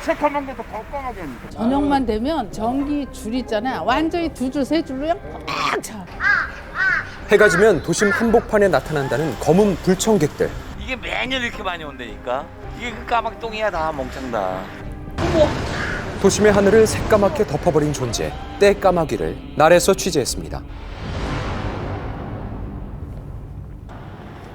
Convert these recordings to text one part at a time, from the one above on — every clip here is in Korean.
새카만 게더 깜깜하게 합니다. 저녁만 되면 전기 줄 있잖아. 완전히 두 줄, 세 줄로 그냥 꽉 차. 해가 지면 도심 한복판에 나타난다는 검은 불청객들. 이게 매년 이렇게 많이 온다니까. 이게 그 까막똥이야 다 멍청다. 도심의 하늘을 새까맣게 덮어버린 존재, 떼까마귀를 날에서 취재했습니다.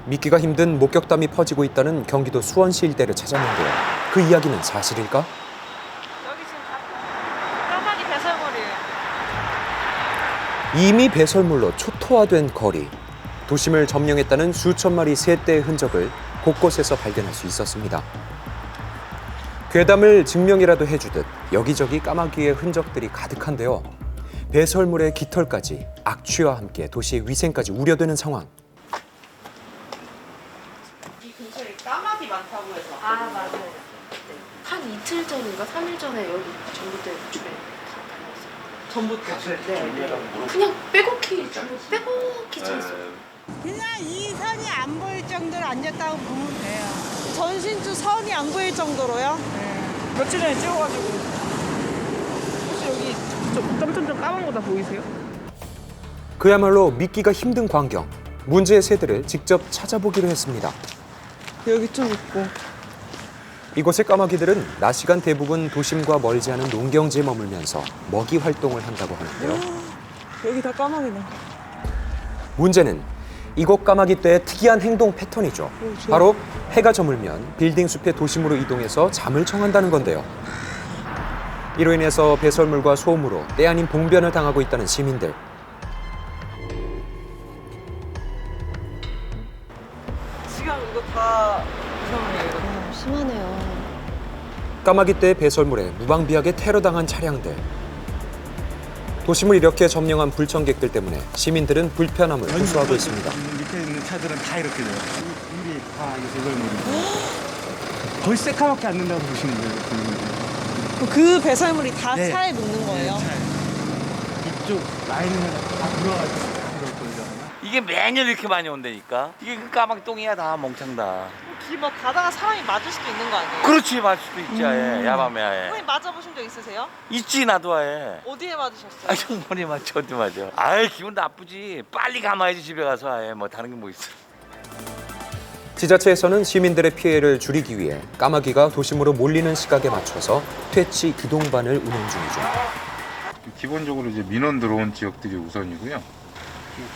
믿기가 힘든 목격담이 퍼지고 있다는 경기도 수원시 일대를 찾았는데요. 그 이야기는 사실일까? 여기 지금 다 까마귀 배설물이에요. 이미 배설물로 초토화된 거리, 도심을 점령했다는 수천 마리 새떼의 흔적을 곳곳에서 발견할 수 있었습니다. 괴담을 증명이라도 해주듯 여기저기 까마귀의 흔적들이 가득한데요. 배설물의 깃털까지 악취와 함께 도시의 위생까지 우려되는 상황. 이 근처에 까마귀 많다고 해서. 아 맞아요. 한 이틀 전인가 3일 전에 여기 전봇대 주변에 다 다녔어요. 전부터. 네. 그냥 빼곡히 전부 빼곡히 차 있어요. 그냥 이 선이 안 보일 정도로 앉았다고 보면 돼요. 전신주 선이 안 보일 정도로요? 며칠 전에 찍어가지고. 혹시 여기 좀 점점점 까만 거 다 보이세요? 그야말로 믿기가 힘든 광경. 문제의 새들을 직접 찾아보기로 했습니다. 여기 좀 있고. 이곳의 까마귀들은 낮 시간 대부분 도심과 멀지 않은 농경지에 머물면서 먹이 활동을 한다고 하는데요. 여기 다 까마귀네. 문제는 이곳 까마귀 떼의 특이한 행동 패턴이죠. 바로 해가 저물면 빌딩 숲의 도심으로 이동해서 잠을 청한다는 건데요. 이로 인해서 배설물과 소음으로 때 아닌 봉변을 당하고 있다는 시민들. 지금 이거 다 이상해요. 아, 심하네요. 까마귀 떼의 배설물에 무방비하게 테러당한 차량들. 도심을 이렇게 점령한 불청객들 때문에 시민들은 불편함을 호소하고 있습니다. 밑에 있는 차들은 다 이렇게 돼요. 이- 이게 다 이게 배설물이고. 거의 새카맣게 앉는다고 보시면 돼요. 그 배설물이 다 네. 차에 묻는 거예요? 이쪽 라인을 다 들어가지고 다 들어올 거예요. 이게 매년 이렇게 많이 온다니까. 이게 그 까막똥이야 다 멍청다. 길막 가다가 사람이 맞을 수도 있는 거 아니에요? 그렇지 맞을 수도 있지 아예 야밤에 아예. 선생님 맞아보신 적 있으세요? 있지 나도 아예. 어디에 맞으셨어요? 아 형머리 맞죠 어디 맞아. 아이 기분 나쁘지. 빨리 가마야지 집에 가서 아예 뭐 다른 게 뭐 있어. 지자체에서는 시민들의 피해를 줄이기 위해 까마귀가 도심으로 몰리는 시각에 맞춰서 퇴치 기동반을 운영 중이죠. 기본적으로 이제 민원 들어온 지역들이 우선이고요.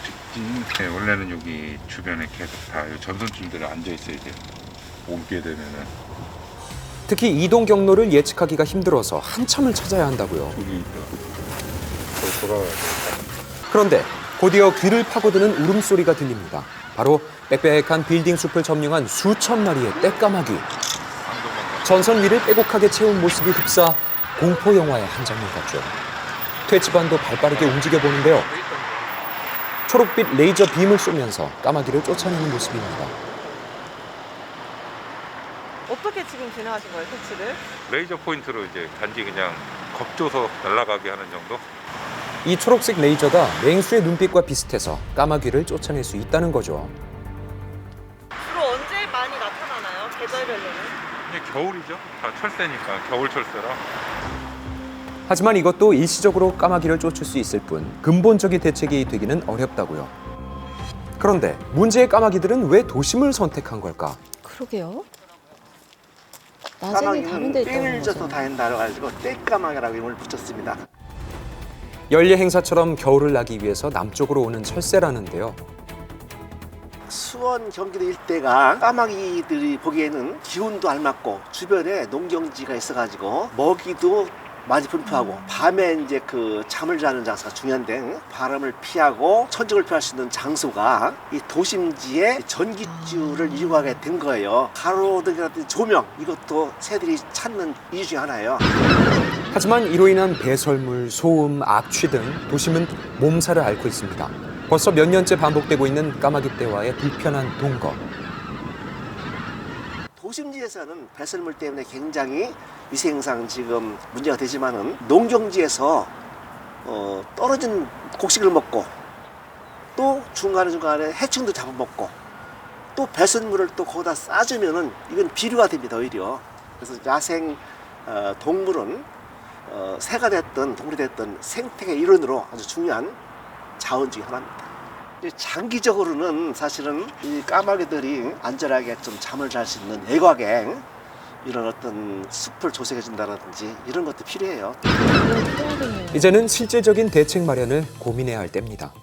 쭉. 네, 원래는 여기 주변에 계속 다 전선줄들이 앉아 있어야 돼요. 오게 되면은 특히 이동 경로를 예측하기가 힘들어서 한참을 찾아야 한다고요. 여기 저 돌아가야 돼. 그런데 곧이어 귀를 파고드는 울음소리가 들립니다. 바로 빽빽한 빌딩 숲을 점령한 수천 마리의 떼까마귀. 전선 위를 빼곡하게 채운 모습이 흡사 공포 영화의 한 장면 같죠. 퇴치반도 발빠르게 움직여 보는데요. 초록빛 레이저 빔을 쏘면서 까마귀를 쫓아내는 모습입니다. 어떻게 지금 진행하신 거예요, 퇴치를? 레이저 포인트로 이제 단지 그냥 겁줘서 날아가게 하는 정도. 이 초록색 레이저가 맹수의 눈빛과 비슷해서 까마귀를 쫓아낼 수 있다는 거죠. 주로 언제 많이 나타나나요? 계절별로는? 이제 겨울이죠. 다 철새니까 겨울 철새라. 하지만 이것도 일시적으로 까마귀를 쫓을 수 있을 뿐 근본적인 대책이 되기는 어렵다고요. 그런데 문제의 까마귀들은 왜 도심을 선택한 걸까? 그러게요. 낮에는 다른 데 있다는 땡을 져서 거죠. 다닌다고 가지고 떼까마귀라고 이름을 붙였습니다. 연례 행사처럼 겨울을 나기 위해서 남쪽으로 오는 철새라는데요. 수원 경기도 일대가 까마귀들이 보기에는 기온도 알맞고 주변에 농경지가 있어가지고 먹이도 많이 분포하고 밤에 이제 그 잠을 자는 장소가 중요한데 바람을 피하고 천적을 피할 수 있는 장소가 이 도심지에 전기줄을 이용하게 된 거예요. 가로등이라든지 조명 이것도 새들이 찾는 이유 중에 하나예요. 하지만 이로 인한 배설물, 소음, 악취 등 도심은 몸살을 앓고 있습니다. 벌써 몇 년째 반복되고 있는 까마귀 떼와의 불편한 동거. 도심지에서는 배설물 때문에 굉장히 위생상 지금 문제가 되지만은 농경지에서 어, 떨어진 곡식을 먹고 또 중간에 중간에 해충도 잡아먹고 또 배선물을 또 거기다 싸주면은 이건 비료가 됩니다 오히려. 그래서 야생 어, 동물은 어, 새가 됐든 동물이 됐든 생태계 일원으로 아주 중요한 자원 중에 하나입니다. 이 장기적으로는 사실은 이 까마귀들이 안전하게 좀 잠을 잘 수 있는 예곽행 이런 어떤 숲을 조성해 준다든지 이런 것도 필요해요. 이제는 실질적인 대책 마련을 고민해야 할 때입니다.